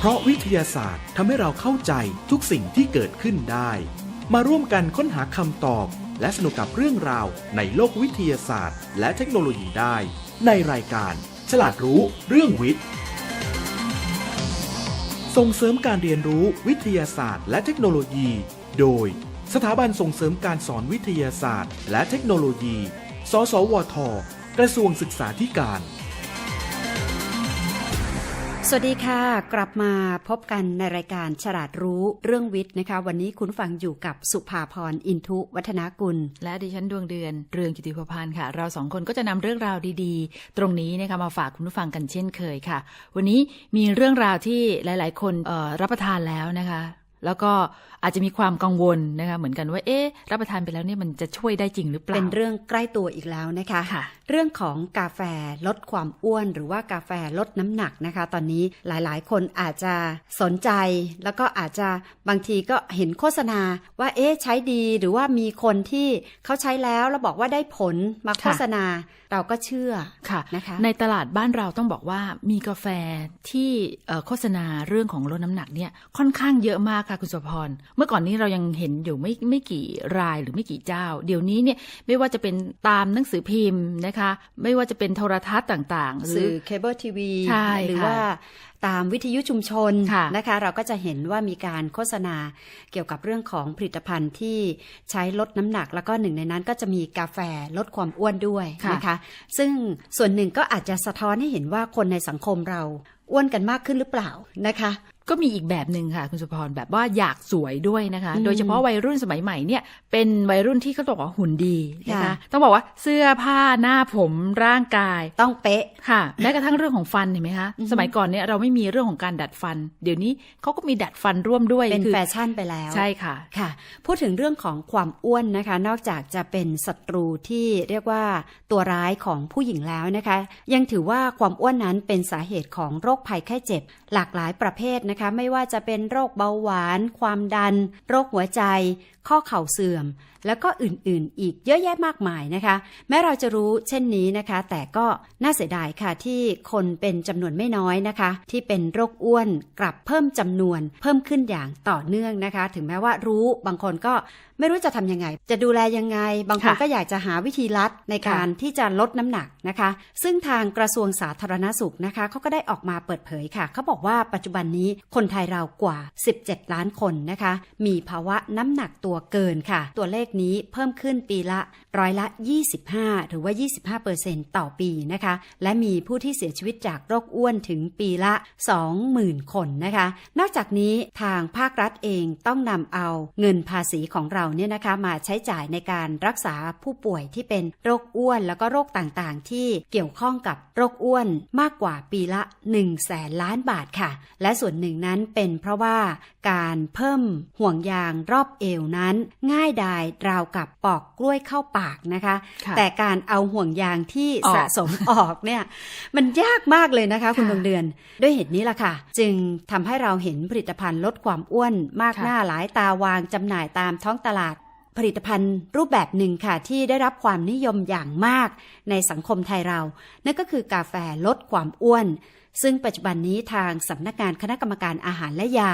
เพราะวิทยาศาสตร์ทำให้เราเข้าใจทุกสิ่งที่เกิดขึ้นได้ มาร่วมกันค้นหาคำตอบ และสนุกกับเรื่องราวในโลกวิทยาศาสตร์ และเทคโนโลยีได้ ในรายการ ฉลาดรู้เรื่องวิทย์ ส่งเสริมการเรียนรู้วิทยาศาสตร์ และเทคโนโลยี โดย สถาบันส่งเสริมการสอนวิทยาศาสตร์ และเทคโนโลยี สสวท กระทรวงศึกษาธิการ สวัสดีค่ะ กลับมาพบกันในรายการฉลาดรู้เรื่องวิทย์นะคะ วันนี้คุณฟังอยู่กับสุภาพรอินทุวัฒนากุล และดิฉันดวงเดือนเรืองกิติภพันธ์ค่ะ เราสองคนก็จะนำเรื่องราวดีๆ ตรงนี้นะคะมาฝากคุณผู้ฟังกันเช่นเคยค่ะ วันนี้มีเรื่องราวที่หลาย ๆ คนเอ่อรับประทานแล้วนะคะแล้วก็อาจจะมีความกังวลนะคะเหมือนกันว่าเอ๊ะรับประทานไปแล้วเนี่ยมันจะช่วยได้จริงหรือเปล่า เป็นเรื่องใกล้ตัวอีกแล้วนะคะค่ะ เรื่องของกาแฟลดความอ้วน หรือว่ากาแฟลดน้ำหนักนะคะ ตอนนี้หลายๆ คนอาจจะสนใจ แล้วก็อาจจะบางทีก็เห็นโฆษณาว่าเอ๊ะใช้ดีหรือว่ามีคนที่เขาใช้แล้วแล้วบอกว่าได้ผลมาโฆษณาเราก็เชื่อค่ะนะคะ ในตลาดบ้านเราต้องบอกว่ามีกาแฟที่โฆษณาเรื่องของลดน้ำหนักเนี่ยค่อนข้างเยอะมากค่ะคุณสุพร เมื่อก่อนนี้เรายังเห็นอยู่ไม่ไม่กี่รายหรือไม่กี่เจ้า เดี๋ยวนี้เนี่ยไม่ว่าจะเป็นตามหนังสือพิมพ์นะคะไม่ว่าจะเป็นโทรทัศน์ต่างๆหรืสื่ออเคเบิลทีวีใช่หรือค่ะว่าตามวิทยุชุมชนค่ะนะคะ เราก็จะเห็นว่ามีการโฆษณาเกี่ยวกับเรื่องของผลิตภัณฑ์ที่ใช้ลดน้ำหนัก แล้วก็หนึ่งในนั้นก็จะมีกาแฟลดความอ้วนด้วยนะคะ ซึ่งส่วนหนึ่งก็อาจจะสะท้อนให้เห็นว่าคนในสังคมเราอ้วนกันมากขึ้นหรือเปล่านะคะ ก็มีอีกแบบหนึ่งค่ะ คุณสุพรแบบว่าอยากสวยด้วยนะคะอืมโดยเฉพาะวัยรุ่นสมัยใหม่เนี่ย เป็นวัยรุ่นที่เขาบอกว่าหุ่นดีนะคะค่ะต้องบอกว่าเสื้อผ้าหน้าผมร่างกาย ต้องเป๊ะค่ะแม้กระทั่งเรื่องของฟันเห็นไหมคะอือฮึสมัยก่อนเนี่ยเราไม่มีเรื่องของการดัดฟัน เดี๋ยวนี้เขาก็มีดัดฟันร่วมด้วยเป็นคือแฟชั่นไปแล้วใช่ค่ะค่ะ พูดถึงเรื่องของความอ้วนนะคะ นอกจากจะเป็นศัตรูที่เรียกว่าตัวร้ายของผู้หญิงแล้วนะคะ ยังถือว่าความอ้วนนั้นเป็นสาเหตุของโรคภัยไข้เจ็บ หลากหลายประเภทนะคะไม่ว่าจะเป็นโรคเบาหวาน ความดัน โรคหัวใจข้อเข่าเสื่อม แล้วก็อื่นๆ อีกเยอะแยะมากมายนะคะ แม้เราจะรู้เช่นนี้นะคะ แต่ก็น่าเสียดายค่ะที่คนเป็นจำนวนไม่น้อยนะคะ ที่เป็นโรคอ้วนกลับเพิ่มจำนวน เพิ่มขึ้นอย่างต่อเนื่องนะคะ ถึงแม้ว่ารู้บางคนก็ไม่รู้จะทำยังไง จะดูแลยังไง บางคนค่ะก็อยากจะหาวิธีลัดในการที่จะลดน้ำหนักนะคะ ซึ่งทางกระทรวงสาธารณสุขนะคะเขาก็ได้ออกมาเปิดเผยค่ะ เขาบอกว่าปัจจุบันนี้คนไทยเรากว่า 17 ล้านคนนะคะ มีภาวะน้ำหนักตัวเกินค่ะ ตัวเลขนี้เพิ่มขึ้นปีละร้อยละ 25 หรือว่า 25 ต่อปีนะคะ และมีผู้ที่เสียชีวิตจากโรคอ้วนถึงปีละ 20,000 คนนะคะ นอกจากนี้ทางภาครัฐเองต้องนำเอาเงินภาษีของเราเนี่ยนะคะมาใช้จ่ายในการรักษาผู้ป่วยที่เป็นโรคอ้วนแล้วก็โรคต่างๆ ที่เกี่ยวข้องกับโรคอ้วนมากกว่าปีละ1แสนล้านบาทค่ะ และส่วนหนึ่งนั้นเป็นเพราะว่าการเพิ่มห่วงยางรอบเอวนั้นง่ายดายราวกับปอกกล้วยเข้าปากนะคะค่ะแต่การเอาห่วงยางที่ออกสะสมออกเนี่ยมันยากมากเลยนะคะคุณค่ะดวงเดือน ด้วยเหตุนี้ล่ะค่ะ จึงทำให้เราเห็นผลิตภัณฑ์ลดความอ้วนมากค่ะหน้าหลายตาวางจำหน่ายตามท้องตลาดผลิตภัณฑ์รูปแบบหนึ่งค่ะ ที่ได้รับความนิยมอย่างมากในสังคมไทยเรา นั่นก็คือกาแฟลดความอ้วน ซึ่งปัจจุบันนี้ทางสำนักงานคณะกรรมการอาหารและยา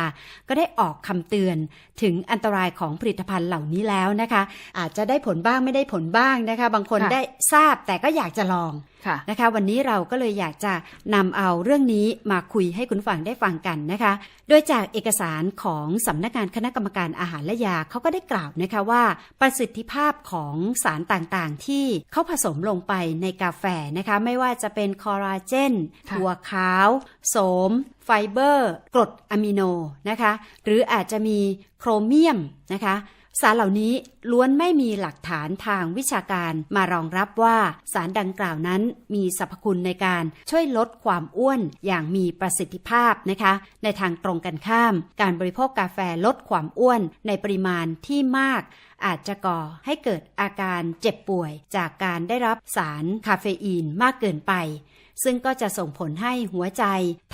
ก็ได้ออกคำเตือนถึงอันตรายของผลิตภัณฑ์เหล่านี้แล้วนะคะ อาจจะได้ผลบ้างไม่ได้ผลบ้างนะคะ บางคนค่ะได้ทราบแต่ก็อยากจะลองค่ะนะคะ วันนี้เราก็เลยอยากจะนำเอาเรื่องนี้มาคุยให้คุณฟังได้ฟังกันนะคะ โดยจากเอกสารของสำนักงานคณะกรรมการอาหารและยาเขาก็ได้กล่าวนะคะว่า ประสิทธิภาพของสารต่างๆ ที่เขาผสมลงไปในกาแฟนะคะ ไม่ว่าจะเป็นคอลลาเจนค่ะถั่วขาวโสมไฟเบอร์ กรดอะมิโนนะคะ หรืออาจจะมีโครเมียมนะคะ สารเหล่านี้ล้วนไม่มีหลักฐานทางวิชาการมารองรับว่าสารดังกล่าวนั้นมีสรรพคุณในการช่วยลดความอ้วนอย่างมีประสิทธิภาพนะคะ ในทางตรงกันข้าม การบริโภคกาแฟลดความอ้วนในปริมาณที่มาก อาจจะก่อให้เกิดอาการเจ็บป่วยจากการได้รับสารคาเฟอีนมากเกินไป ซึ่งก็จะส่งผลให้หัวใจ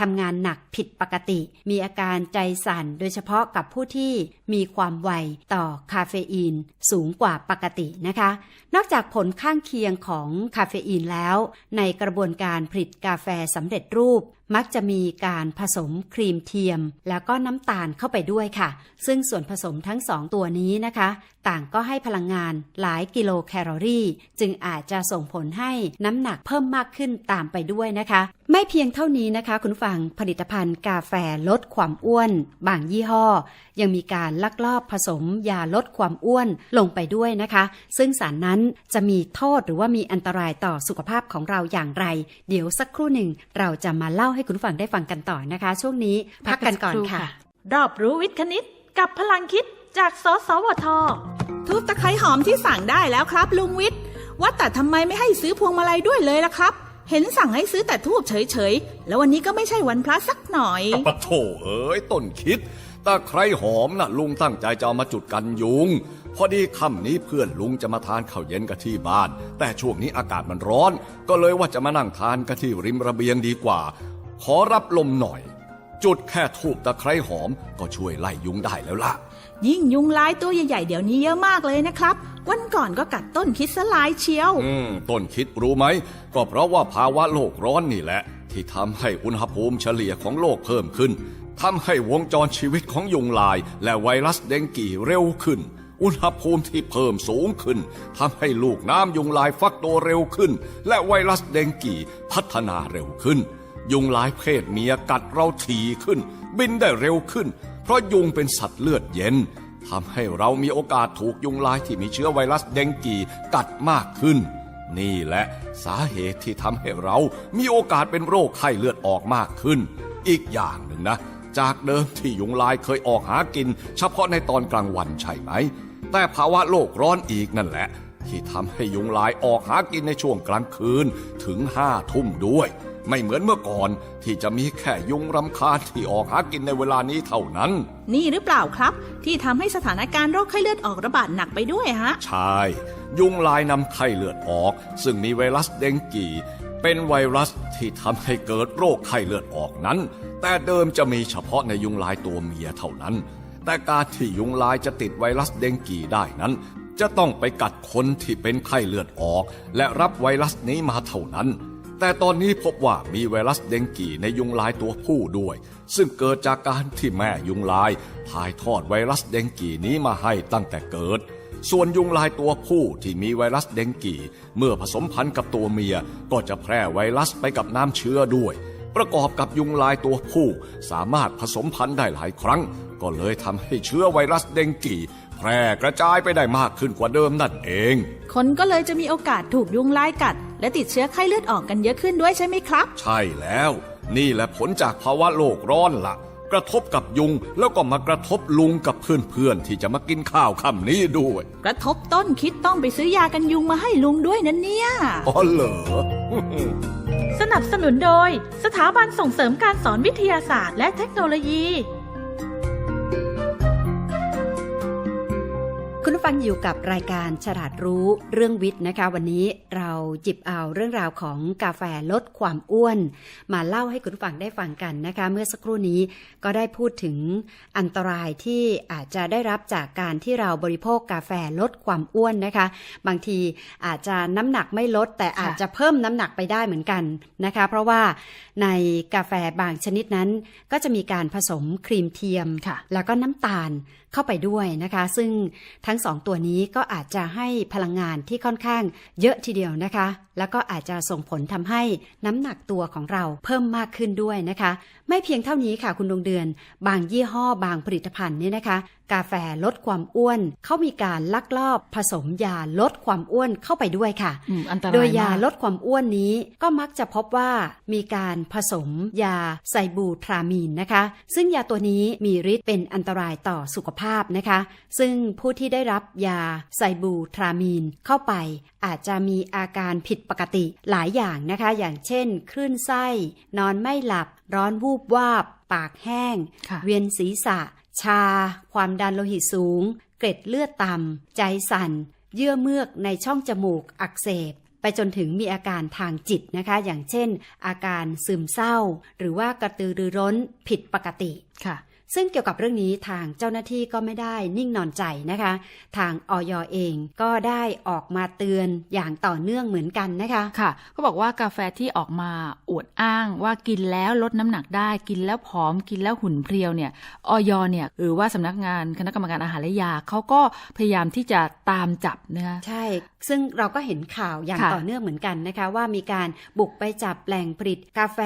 ทำงานหนักผิดปกติ มีอาการใจสั่นโดยเฉพาะกับผู้ที่มีความไวต่อคาเฟอีนสูงกว่าปกตินะคะ นอกจากผลข้างเคียงของคาเฟอีนแล้ว ในกระบวนการผลิตกาแฟสำเร็จรูป มักจะมีการผสมครีมเทียม แล้วก็น้ำตาลเข้าไปด้วยค่ะ ซึ่งส่วนผสมทั้งสองตัวนี้นะคะ ต่างก็ให้พลังงานหลายกิโลแคลอรี่ จึงอาจจะส่งผลให้น้ำหนักเพิ่มมากขึ้นตามไปด้วยนะคะ ไม่เพียงเท่านี้นะคะ คุณผู้ฟังผลิตภัณฑ์กาแฟลดความอ้วน บางยี่ห้อ ยังมีการลักลอบผสมยาลดความอ้วนลงไปด้วยนะคะ ซึ่งสารนั้นจะมีโทษหรือว่ามีอันตรายต่อสุขภาพของเราอย่างไร เดี๋ยวสักครู่หนึ่ง เราจะมาเล่าให้คุณผู้ฟังได้ฟังกันต่อนะคะ ช่วงนี้พักกันก่อนค่ะ รอบรู้วิทย์คณิต กับพลังคิดจากสสวททูบตะไคร้หอมที่สั่งได้แล้วครับ ลุงวิทย์ว่าแต่ทำไมไม่ให้ซื้อพวงมาลัยด้วยเลยล่ะครับ เห็นสั่งให้ซื้อแต่ทูบเฉยๆ แล้ววันนี้ก็ไม่ใช่วันพระสักหน่อยปะโถเอ้ยต้นคิดตะไคร้หอมน่ะลุงตั้งใจจะเอามาจุดกันยุง พอดีค่ำนี้เพื่อนลุงจะมาทานข้าวเย็นกันที่บ้าน แต่ช่วงนี้อากาศมันร้อน ก็เลยว่าจะมานั่งทานกันที่ริมระเบียงดีกว่า ขอรับลมหน่อย จุดแค่ทูบตะไคร้หอมก็ช่วยไล่ยุงได้แล้วล่ะ ยิ่งยุงลายตัวใหญ่ๆ เดี๋ยวนี้เยอะมากเลยนะครับ วันก่อนก็กัดต้นคิดสลายเชียว อืม ต้นคิดรู้ไหม ก็เพราะว่าภาวะโลกร้อนนี่แหละ ที่ทำให้อุณหภูมิเฉลี่ยของโลกเพิ่มขึ้นทำให้วงจรชีวิตของยุงลาย และไวรัสเดงกีเร็วขึ้น อุณหภูมิที่เพิ่มสูงขึ้นทำให้ลูกน้ำยุงลายฟักตัวเร็วขึ้น และไวรัสเดงกีพัฒนาเร็วขึ้น ยุงลายเพศเมียกัดเราถี่ขึ้น บินได้เร็วขึ้น เพราะยุงเป็นสัตว์เลือดเย็น ทำให้เรามีโอกาสถูกยุงลายที่มีเชื้อไวรัสเดงกีกัดมากขึ้น นี่แหละสาเหตุที่ทำให้เรามีโอกาสเป็นโรคไข้เลือดออกมากขึ้น อีกอย่างหนึ่งนะ จากเดิมที่ยุงลายเคยออกหากิน เฉพาะในตอนกลางวันใช่ไหม แต่ภาวะโลกร้อนอีกนั่นแหละ ที่ทำให้ยุงลายออกหากินในช่วงกลางคืนถึงห้าทุ่มด้วย ไม่เหมือนเมื่อก่อนที่จะมีแค่ยุงรำคาญที่ออกหากินในเวลานี้เท่านั้น นี่หรือเปล่าครับ ที่ทำให้สถานการณ์โรคไข้เลือดออกระบาดหนักไปด้วยฮะ ใช่ ยุงลายนำไข้เลือดออก ซึ่งมีไวรัสเดงกีเป็นไวรัสที่ทำให้เกิดโรคไข้เลือดออกนั้น แต่เดิมจะมีเฉพาะในยุงลายตัวเมียเท่านั้น แต่การที่ยุงลายจะติดไวรัสเดงกีได้นั้น จะต้องไปกัดคนที่เป็นไข้เลือดออก และรับไวรัสนี้มาเท่านั้น แต่ตอนนี้พบว่ามีไวรัสเดงกีในยุงลายตัวผู้ด้วย ซึ่งเกิดจากการที่แม่ยุงลาย ถ่ายทอดไวรัสเดงกีนี้มาให้ตั้งแต่เกิด ส่วนยุงลายตัวผู้ที่มีไวรัสเดงกีเมื่อผสมพันธุ์กับตัวเมีย ก็จะแพร่ไวรัสไปกับน้ำเชื้อด้วย ประกอบกับยุงลายตัวผู้ สามารถผสมพันธุ์ได้หลายครั้ง ก็เลยทำให้เชื้อไวรัสเดงกี แพร่กระจายไปได้มากขึ้นกว่าเดิมนั่นเอง คนก็เลยจะมีโอกาสถูกยุงลายกัด และติดเชื้อไข้เลือดออกกันเยอะขึ้นด้วยใช่ไหมครับ ใช่แล้ว นี่แหละผลจากภาวะโลกร้อนละ่ะ กระทบกับยุงแล้วก็มากระทบลุงกับเพื่อนๆที่จะมากินข้าวค่ำนี้ด้วย กระทบต้นคิดต้องไปซื้อยากันยุงมาให้ลุงด้วยนะเนี่ยอ๋อเหรอ สนับสนุนโดย สถาบันส่งเสริมการสอนวิทยาศาสตร์และเทคโนโลยี คุณผู้ฟังอยู่กับรายการฉลาดรู้เรื่องวิทย์นะคะ วันนี้เราจิบเอาเรื่องราวของกาแฟลดความอ้วน มาเล่าให้คุณผู้ฟังได้ฟังกันนะคะ เมื่อสักครู่นี้ก็ได้พูดถึงอันตรายที่อาจจะได้รับจากการที่เราบริโภคกาแฟลดความอ้วนนะคะ บางทีอาจจะน้ำหนักไม่ลด แต่อาจจะเพิ่มน้ำหนักไปได้เหมือนกันนะคะ เพราะว่าในกาแฟบางชนิดนั้น ก็จะมีการผสมครีมเทียมค่ะแล้วก็น้ำตาลเข้าไปด้วยนะคะ ซึ่งทั้งสองตัวนี้ก็อาจจะให้พลังงานที่ค่อนข้างเยอะทีเดียวนะคะ แล้วก็อาจจะส่งผลทำให้น้ำหนักตัวของเราเพิ่มมากขึ้นด้วยนะคะ ไม่เพียงเท่านี้ค่ะคุณดวงเดือน บางยี่ห้อบางผลิตภัณฑ์เนี่ยนะคะ กาแฟลดความอ้วน เขามีการลักลอบผสมยาลดความอ้วนเข้าไปด้วยค่ะอืมอันตรายโดยยามากลดความอ้วนนี้ก็มักจะพบว่ามีการผสมยาไซบูทรามีนนะคะ ซึ่งยาตัวนี้มีฤทธิ์เป็นอันตรายต่อสุขภาพนะคะ ซึ่งผู้ที่ได้รับยาไซบูทรามีนเข้าไป อาจจะมีอาการผิดปกติหลายอย่างนะคะ อย่างเช่น คลื่นไส้ นอนไม่หลับ ร้อนวูบวาบ ปากแห้งค่ะเวียนศีรษะ ชา ความดันโลหิตสูง เกร็ดเลือดต่ำ ใจสั่น เยื่อเมือกในช่องจมูกอักเสบไปจนถึงมีอาการทางจิตนะคะ อย่างเช่น อาการซึมเศร้า หรือว่ากระตือรือร้นผิดปกติค่ะ ซึ่งเกี่ยวกับเรื่องนี้ทางเจ้าหน้าที่ก็ไม่ได้นิ่งนอนใจนะคะ ทางออยเองก็ได้ออกมาเตือนอย่างต่อเนื่องเหมือนกันนะคะค่ะก็บอกว่ากาแฟที่ออกมาอวดอ้างว่ากินแล้วลดน้ำหนักได้กินแล้วผอมกินแล้วหุ่นเพรียวเนี่ยออยเนี่ยหรือว่าสำนักงานคณะกรรมการอาหารและยาเขาก็พยายามที่จะตามจับนะคะใช่ซึ่งเราก็เห็นข่าวอย่างค่ะต่อเนื่องเหมือนกันนะคะ ว่ามีการบุกไปจับแหล่งผลิตกาแฟ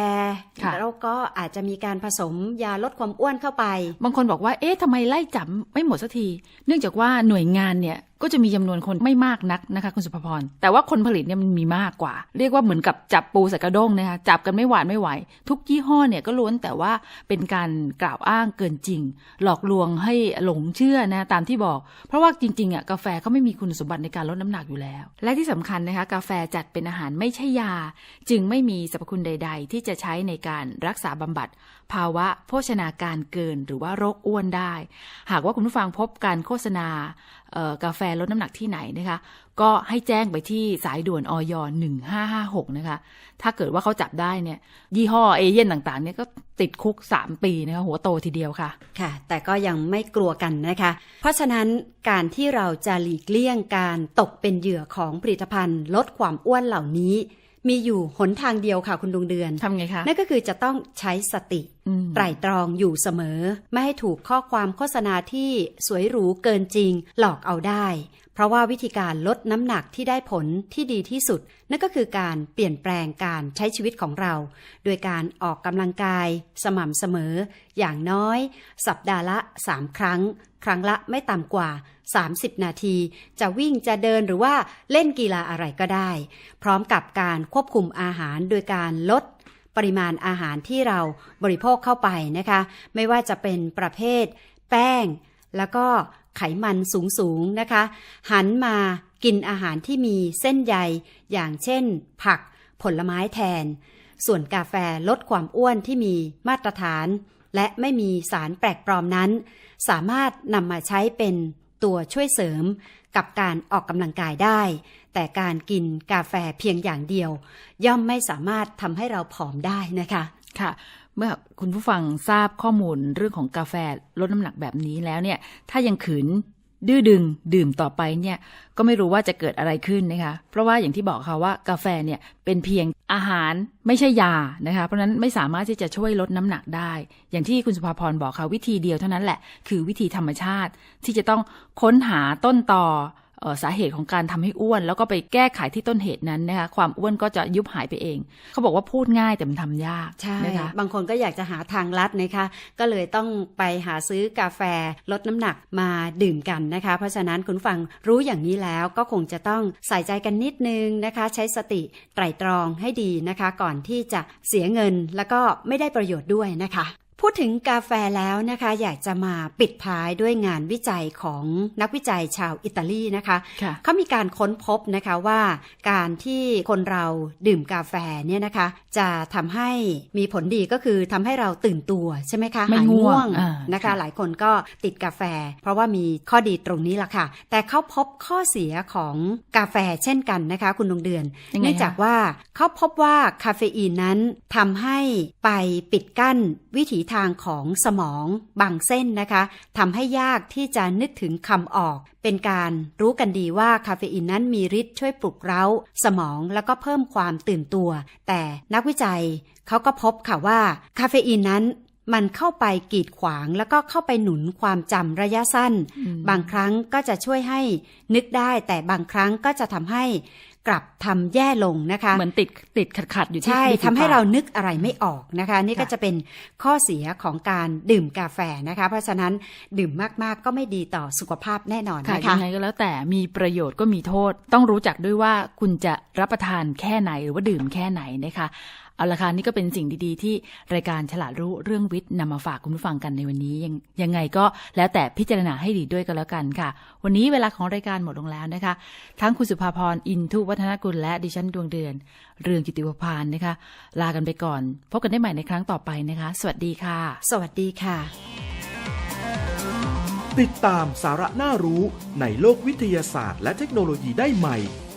ค่ะแล้วก็อาจจะมีการผสมยาลดความอ้วนเข้าไป บางคนบอกว่าเอ๊ะทำไมไล่จับไม่หมดสักที เนื่องจากว่าหน่วยงานเนี่ยก็จะมีจำนวนคนไม่มากนักนะคะ คุณสุภพร แต่ว่าคนผลิตเนี่ยมันมีมากกว่า เรียกว่าเหมือนกับจับปูใส่กระด้งนะคะจับกันไม่หวาดไม่ไหว ทุกยี่ห้อเนี่ยก็ล้วนแต่ว่าเป็นการกล่าวอ้างเกินจริง หลอกลวงให้หลงเชื่อนะตามที่บอก เพราะว่าจริงๆอะกาแฟเขาไม่มีคุณสมบัติในการลดน้ำหนักอยู่แล้ว และที่สำคัญนะคะกาแฟจัดเป็นอาหารไม่ใช่ยา จึงไม่มีสรรพคุณใด ๆ ที่จะใช้ในการรักษาบำบัด ภาวะโภชนาการเกินหรือว่าโรคอ้วนได้ หากว่าคุณผู้ฟังพบการโฆษณาเอ่อกาแฟลดน้ำหนักที่ไหนนะคะ ก็ให้แจ้งไปที่สายด่วนออย1556 นะคะ ถ้าเกิดว่าเขาจับได้เนี่ย ยี่ห้อเอเย่นต่างๆ เนี่ยก็ติดคุก 3 ปีนะคะหัวโตทีเดียวค่ะ ค่ะ แต่ก็ยังไม่กลัวกันนะคะ เพราะฉะนั้นการที่เราจะหลีกเลี่ยงการตกเป็นเหยื่อของผลิตภัณฑ์ ลดความอ้วนเหล่านี้มีอยู่หนทางเดียวค่ะคุณดวงเดือน ทำไงคะ นั่นก็คือจะต้องใช้สติอืม ไตร่ตรองอยู่เสมอ ไม่ให้ถูกข้อความโฆษณาที่สวยหรูเกินจริง หลอกเอาได้ เพราะว่าวิธีการลดน้ำหนักที่ได้ผลที่ดีที่สุด นั่นก็คือการเปลี่ยนแปลงการใช้ชีวิตของเรา โดยการออกกำลังกาย สม่ำเสมอ อย่างน้อย สัปดาห์ละ 3 ครั้ง ครั้งละไม่ต่ำกว่า 30 นาที จะวิ่งจะเดินหรือว่าเล่นกีฬาอะไรก็ได้ พร้อมกับการควบคุมอาหารโดยการลด ปริมาณอาหารที่เราบริโภคเข้าไปนะคะ ไม่ว่าจะเป็นประเภท แป้ง แล้วก็ไขมันสูงๆนะคะ หันมากินอาหารที่มีเส้นใยอย่างเช่น ผักผลไม้แทน ส่วนกาแฟลดความอ้วนที่มีมาตรฐาน และไม่มีสารแปลกปลอมนั้น สามารถนำมาใช้เป็น ตัวช่วยเสริมกับการออกกำลังกายได้ แต่การกินกาแฟเพียงอย่างเดียว ย่อมไม่สามารถทำให้เราผอมได้นะคะค่ะเมื่อคุณผู้ฟังทราบข้อมูลเรื่องของกาแฟลดน้ำหนักแบบนี้แล้วเนี่ย ถ้ายังขืน ดื้อดึงดื่มต่อไปเนี่ยก็ไม่รู้ว่าจะเกิดอะไรขึ้นนะคะ เพราะว่าอย่างที่บอกค่ะว่ากาแฟเนี่ยเป็นเพียงอาหารไม่ใช่ยานะคะ เพราะนั้นไม่สามารถที่จะช่วยลดน้ำหนักได้ อย่างที่คุณสุภาพรบอกค่ะวิธีเดียวเท่านั้นแหละ คือวิธีธรรมชาติที่จะต้องค้นหาต้นต่อ สาเหตุของการทำให้อ้วน แล้วก็ไปแก้ไขที่ต้นเหตุนั้นนะคะความอ้วนก็จะยุบหายไปเอง เขาบอกว่าพูดง่ายแต่มันทำยากใช่นะคะบางคนก็อยากจะหาทางลัดนะคะ ก็เลยต้องไปหาซื้อกาแฟลดน้ำหนักมาดื่มกันนะคะ เพราะฉะนั้นคุณฟังรู้อย่างนี้แล้วก็คงจะต้องใส่ใจกันนิดนึงนะคะ ใช้สติไตร่ตรองให้ดีนะคะ ก่อนที่จะเสียเงินแล้วก็ไม่ได้ประโยชน์ด้วยนะคะ พูดถึงกาแฟแล้วนะคะ อยากจะมาปิดท้ายด้วยงานวิจัยของนักวิจัยชาวอิตาลีนะคะค่ะเขามีการค้นพบนะคะว่า การที่คนเราดื่มกาแฟเนี่ยนะคะ จะทำให้มีผลดีก็คือทำให้เราตื่นตัวใช่ไหมคะไม่หายง่ง่ววงงอ่านะคะค่ะหลายคนก็ติดกาแฟ เพราะว่ามีข้อดีตรงนี้ล่ะค่ะ แต่เขาพบข้อเสียของกาแฟเช่นกันนะคะ คุณดวงเดือนยังไงเนื่องจากคะว่าเขาพบว่าคาเฟอีนนั้นทำให้ไปปิดกั้นวิถีทางของสมองบางเส้นนะคะทำให้ยากที่จะนึกถึงคำออก เป็นการรู้กันดีว่าคาเฟอีนนั้นมีฤทธิ์ช่วยปลุกเร้า สมองแล้วก็เพิ่มความตื่นตัว แต่นักวิจัยเขาก็พบค่ะว่าคาเฟอีนนั้นมันเข้าไปกีดขวางแล้วก็เข้าไปหนุนความจำระยะสั้นอืมบางครั้งก็จะช่วยให้นึกได้ แต่บางครั้งก็จะทำให้ กลับทำแย่ลงนะคะ เหมือนติดติดขัดขัดๆอยู่ที่ใช่ริมฝีทำให้ปกเรานึกอะไรไม่ออกนะคะ นี่ก็ค่ะจะเป็นข้อเสียของการดื่มกาแฟนะคะ เพราะฉะนั้นดื่มมากๆก็ไม่ดีต่อสุขภาพแน่นอนค่ะนะคะยังไงก็แล้วแต่มีประโยชน์ก็มีโทษ ต้องรู้จักด้วยว่าคุณจะรับประทานแค่ไหนหรือว่าดื่มแค่ไหนนะคะเอาละค่ะนี่ก็เป็นสิ่งดีๆ ที่รายการฉลาดรู้เรื่องวิทย์นำมาฝากคุณผู้ฟังกันในวันนี้ยังยังไงก็แล้วแต่พิจารณาให้ดีด้วยกันแล้วกันค่ะ วันนี้เวลาของรายการหมดลงแล้วนะคะ ทั้งคุณสุภาพรอินทุวัฒนกุลและดิฉันดวงเดือน เรืองกิติวพานนะคะ ลากันไปก่อน พบกันได้ใหม่ในครั้งต่อไปนะคะ สวัสดีค่ะ สวัสดีค่ะ ติดตามสาระน่ารู้ในโลกวิทยาศาสตร์ และเทคโนโลยีได้ใหม่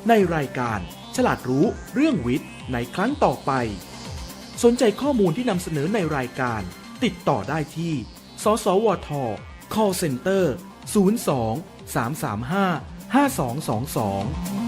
ในรายการ ฉลาดรู้เรื่องวิทย์ในครั้งต่อไป สนใจข้อมูลที่นำเสนอในรายการ ติดต่อได้ที่ สสวท call center 02 335 5222